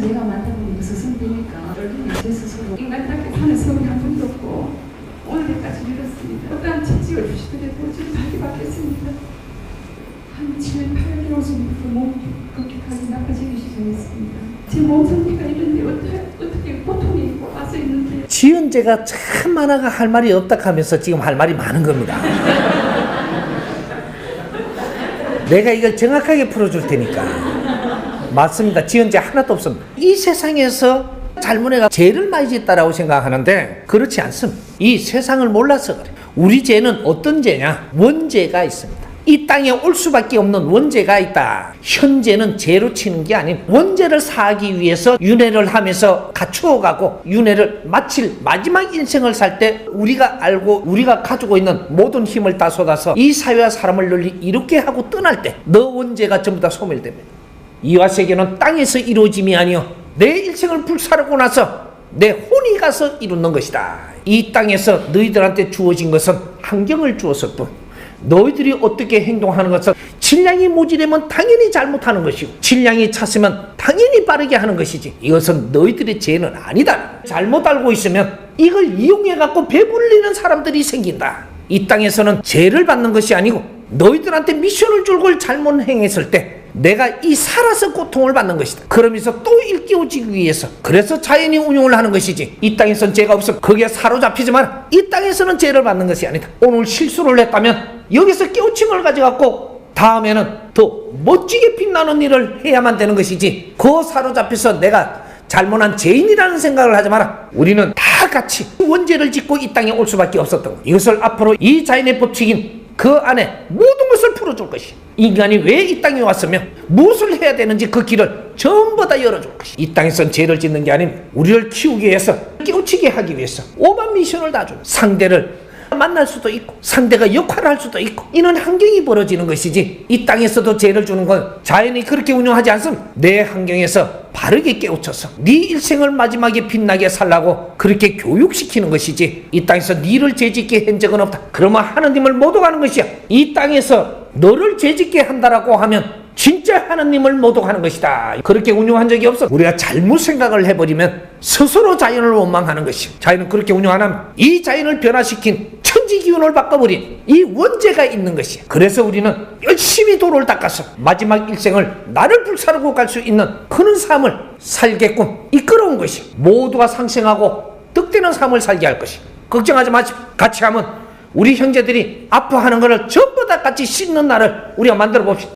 인간은 제가 만나보니까 스승되니까 떨리는 제 스스로 인간답게 사는 성이 한 번도 없고 오늘까지 이렇습니다. 어떠한 채찍을 주시더니 보지를 하게 받겠습니다. 한 7, 8개월 전부터 몸 급격하게 나빠지기 시작했습니다. 제 몸 상태가 이런데 어떻게, 어떻게 고통이 와서 있는데 지은재가 참 많아가 할 말이 없다 하면서 지금 할 말이 많은 겁니다. 내가 이걸 정확하게 풀어줄 테니까. 맞습니다. 지은재 하나도 없습니다. 이 세상에서 잘못해가 죄를 많이 짓다라고 생각하는데 그렇지 않습니다. 이 세상을 몰라서 그래. 우리 죄는 어떤 죄냐? 원죄가 있습니다. 이 땅에 올 수밖에 없는 원죄가 있다. 현재는 죄로 치는 게 아닌 원죄를 사하기 위해서 윤회를 하면서 갖추어가고 윤회를 마칠 마지막 인생을 살 때 우리가 알고 우리가 가지고 있는 모든 힘을 다 쏟아서 이 사회와 사람을 널리 이롭게 하고 떠날 때 너 원죄가 전부 다 소멸됩니다. 이와 세계는 땅에서 이루어짐이 아니요 내 일생을 불사르고 나서 내 혼이 가서 이루는 것이다. 이 땅에서 너희들한테 주어진 것은 환경을 주었을 뿐 너희들이 어떻게 행동하는 것은 질량이 모자라면 당연히 잘못하는 것이고 질량이 찼으면 당연히 빠르게 하는 것이지 이것은 너희들의 죄는 아니다. 잘못 알고 있으면 이걸 이용해 갖고 배불리는 사람들이 생긴다. 이 땅에서는 죄를 받는 것이 아니고 너희들한테 미션을 줄 걸 잘못 행했을 때 내가 이 살아서 고통을 받는 것이다. 그러면서 또 일깨워지기 위해서 그래서 자연이 운용을 하는 것이지 이 땅에선 죄가 없어 거기에 사로잡히지만 이 땅에서는 죄를 받는 것이 아니다. 오늘 실수를 했다면 여기서 깨우침을 가져갖고 다음에는 더 멋지게 빛나는 일을 해야만 되는 것이지 그 사로잡혀서 내가 잘못한 죄인이라는 생각을 하지 마라. 우리는 다 같이 원죄를 짓고 이 땅에 올 수밖에 없었던 것. 이것을 앞으로 이 자연의 법칙인 그 안에 모든 것을 풀어줄 것이. 인간이 왜 이 땅에 왔으며 무엇을 해야 되는지 그 길을 전부 다 열어줄 것이. 이 땅에선 죄를 짓는 게 아닌 우리를 키우기 위해서 깨우치게 하기 위해서 오만 미션을 다 주는 상대를 만날 수도 있고 상대가 역할을 할 수도 있고 이런 환경이 벌어지는 것이지 이 땅에서도 죄를 주는 건 자연이 그렇게 운영하지 않습니다. 내 환경에서 바르게 깨우쳐서 네 일생을 마지막에 빛나게 살라고 그렇게 교육시키는 것이지 이 땅에서 네를 죄짓게 한 적은 없다. 그러면 하느님을 못 오가는 것이야. 이 땅에서 너를 죄짓게 한다라고 하면 진짜 하나님을 모독하는 것이다. 그렇게 운영한 적이 없어. 우리가 잘못 생각을 해버리면 스스로 자연을 원망하는 것이. 자연은 그렇게 운영 안 하면 이 자연을 변화시킨 천지 기운을 바꿔버린 이 원죄가 있는 것이야. 그래서 우리는 열심히 도를 닦아서 마지막 일생을 나를 불사르고 갈 수 있는 그런 삶을 살게끔 이끌어온 것이. 모두가 상생하고 득되는 삶을 살게 할 것이. 걱정하지 마십시오. 같이 하면 우리 형제들이 아파하는 것을 전부 다 같이 씻는 날을 우리가 만들어 봅시다.